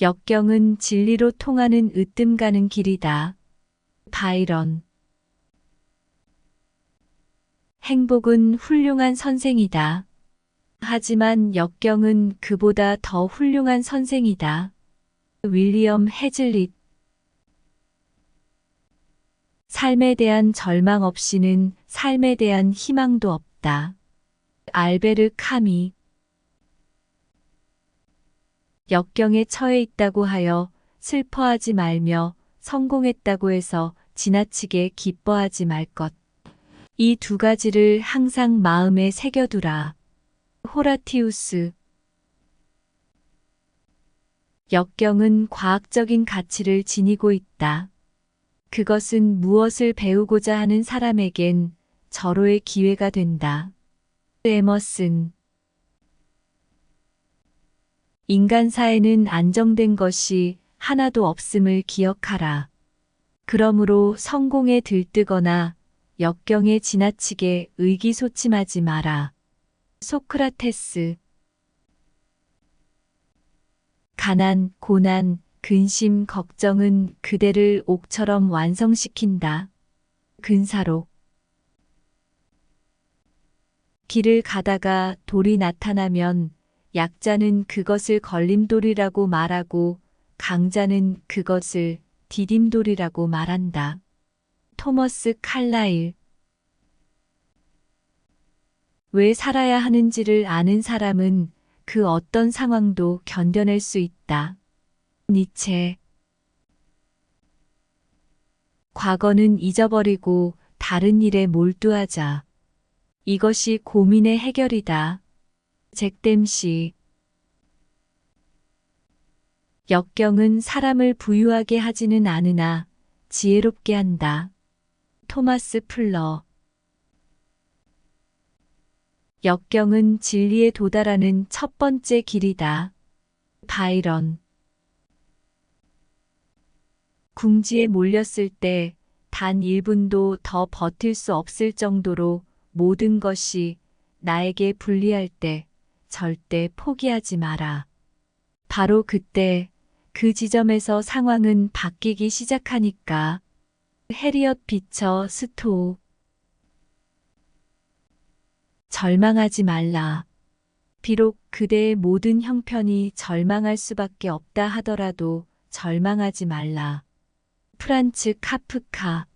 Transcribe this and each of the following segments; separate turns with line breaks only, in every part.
역경은 진리로 통하는 으뜸 가는 길이다. 바이런. 행복은 훌륭한 선생이다. 하지만 역경은 그보다 더 훌륭한 선생이다. 윌리엄 해즐릿 삶에 대한 절망 없이는 삶에 대한 희망도 없다. 알베르 카미 역경에 처해 있다고 하여 슬퍼하지 말며 성공했다고 해서 지나치게 기뻐하지 말 것. 이 두 가지를 항상 마음에 새겨두라. 호라티우스 역경은 과학적인 가치를 지니고 있다. 그것은 무엇을 배우고자 하는 사람에겐 절호의 기회가 된다. 에머슨 인간사에는 안정된 것이 하나도 없음을 기억하라. 그러므로 성공에 들뜨거나 역경에 지나치게 의기소침하지 마라. 소크라테스 가난, 고난, 근심, 걱정은 그대를 옥처럼 완성시킨다. 근사로 길을 가다가 돌이 나타나면 약자는 그것을 걸림돌이라고 말하고 강자는 그것을 디딤돌이라고 말한다. 토머스 칼라일 왜 살아야 하는지를 아는 사람은 그 어떤 상황도 견뎌낼 수 있다. 니체 과거는 잊어버리고 다른 일에 몰두하자. 이것이 고민의 해결이다. 잭댐시 역경은 사람을 부유하게 하지는 않으나 지혜롭게 한다. 토마스 플러 역경은 진리에 도달하는 첫 번째 길이다. 바이런 궁지에 몰렸을 때 단 1분도 더 버틸 수 없을 정도로 모든 것이 나에게 불리할 때 절대 포기하지 마라. 바로 그때 그 지점에서 상황은 바뀌기 시작하니까. 해리엇 비처 스토우 절망하지 말라. 비록 그대의 모든 형편이 절망할 수밖에 없다 하더라도 절망하지 말라. 프란츠 카프카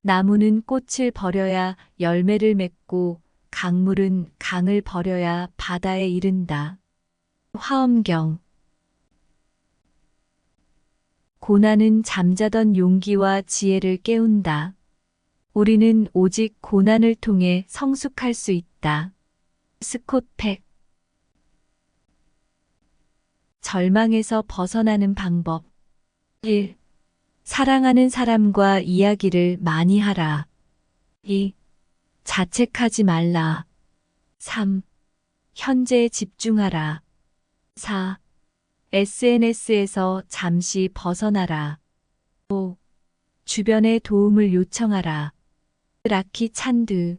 나무는 꽃을 버려야 열매를 맺고 강물은 강을 버려야 바다에 이른다. 화엄경 고난은 잠자던 용기와 지혜를 깨운다. 우리는 오직 고난을 통해 성숙할 수 있다. 스콧 팩 절망에서 벗어나는 방법 1. 사랑하는 사람과 이야기를 많이 하라. 2. 자책하지 말라. 3. 현재에 집중하라. 4. SNS에서 잠시 벗어나라. 5. 주변의 도움을 요청하라. 라키 찬드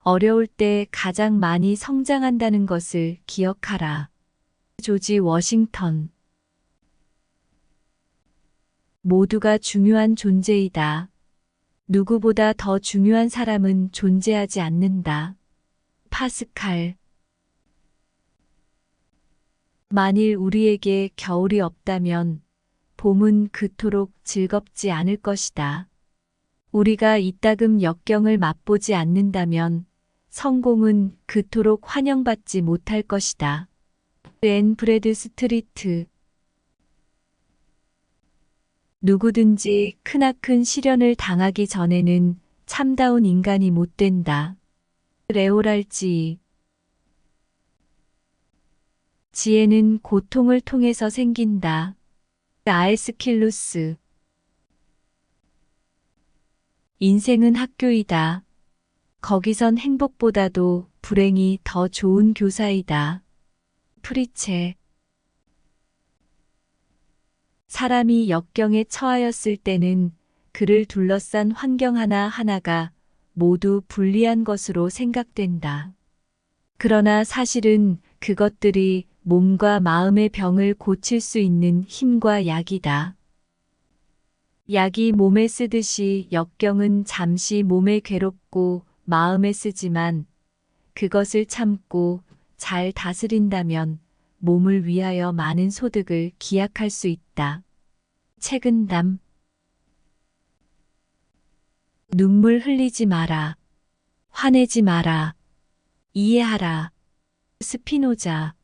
어려울 때 가장 많이 성장한다는 것을 기억하라. 조지 워싱턴 모두가 중요한 존재이다. 누구보다 더 중요한 사람은 존재하지 않는다. 파스칼 만일 우리에게 겨울이 없다면 봄은 그토록 즐겁지 않을 것이다. 우리가 이따금 역경을 맛보지 않는다면 성공은 그토록 환영받지 못할 것이다. 앤 브래드 스트리트 누구든지 크나큰 시련을 당하기 전에는 참다운 인간이 못 된다. 레오랄지 지혜는 고통을 통해서 생긴다. 아에스킬루스 인생은 학교이다. 거기선 행복보다도 불행이 더 좋은 교사이다. 프리체 사람이 역경에 처하였을 때는 그를 둘러싼 환경 하나하나가 모두 불리한 것으로 생각된다. 그러나 사실은 그것들이 몸과 마음의 병을 고칠 수 있는 힘과 약이다. 약이 몸에 쓰듯이 역경은 잠시 몸에 괴롭고 마음에 쓰지만 그것을 참고 잘 다스린다면 몸을 위하여 많은 소득을 기약할 수 있다. 책은담 눈물 흘리지 마라. 화내지 마라. 이해하라. 스피노자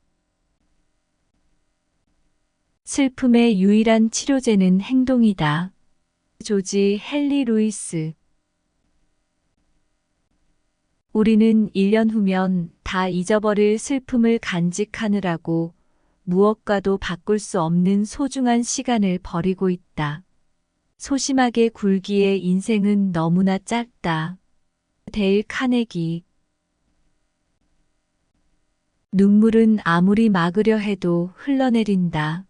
슬픔의 유일한 치료제는 행동이다. 조지 헨리 루이스 우리는 1년 후면 다 잊어버릴 슬픔을 간직하느라고 무엇과도 바꿀 수 없는 소중한 시간을 버리고 있다. 소심하게 굴기에 인생은 너무나 짧다. 데일 카네기 눈물은 아무리 막으려 해도 흘러내린다.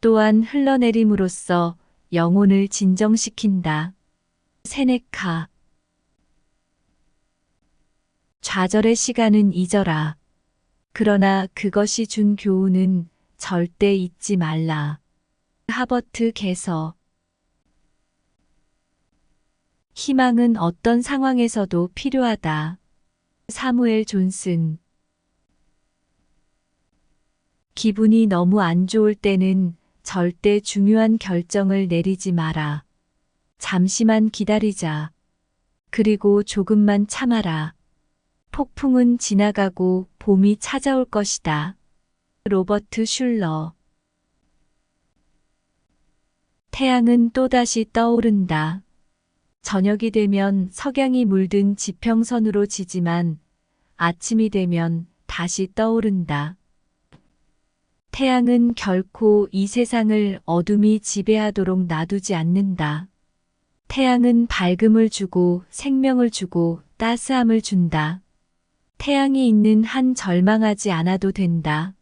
또한 흘러내림으로써 영혼을 진정시킨다. 세네카 좌절의 시간은 잊어라. 그러나 그것이 준 교훈은 절대 잊지 말라. 하버트 개서 희망은 어떤 상황에서도 필요하다. 사무엘 존슨 기분이 너무 안 좋을 때는 절대 중요한 결정을 내리지 마라. 잠시만 기다리자. 그리고 조금만 참아라. 폭풍은 지나가고 봄이 찾아올 것이다. 로버트 슐러 태양은 또다시 떠오른다. 저녁이 되면 석양이 물든 지평선으로 지지만 아침이 되면 다시 떠오른다. 태양은 결코 이 세상을 어둠이 지배하도록 놔두지 않는다. 태양은 밝음을 주고 생명을 주고 따스함을 준다. 태양이 있는 한 절망하지 않아도 된다.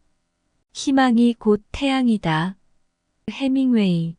희망이 곧 태양이다. 해밍웨이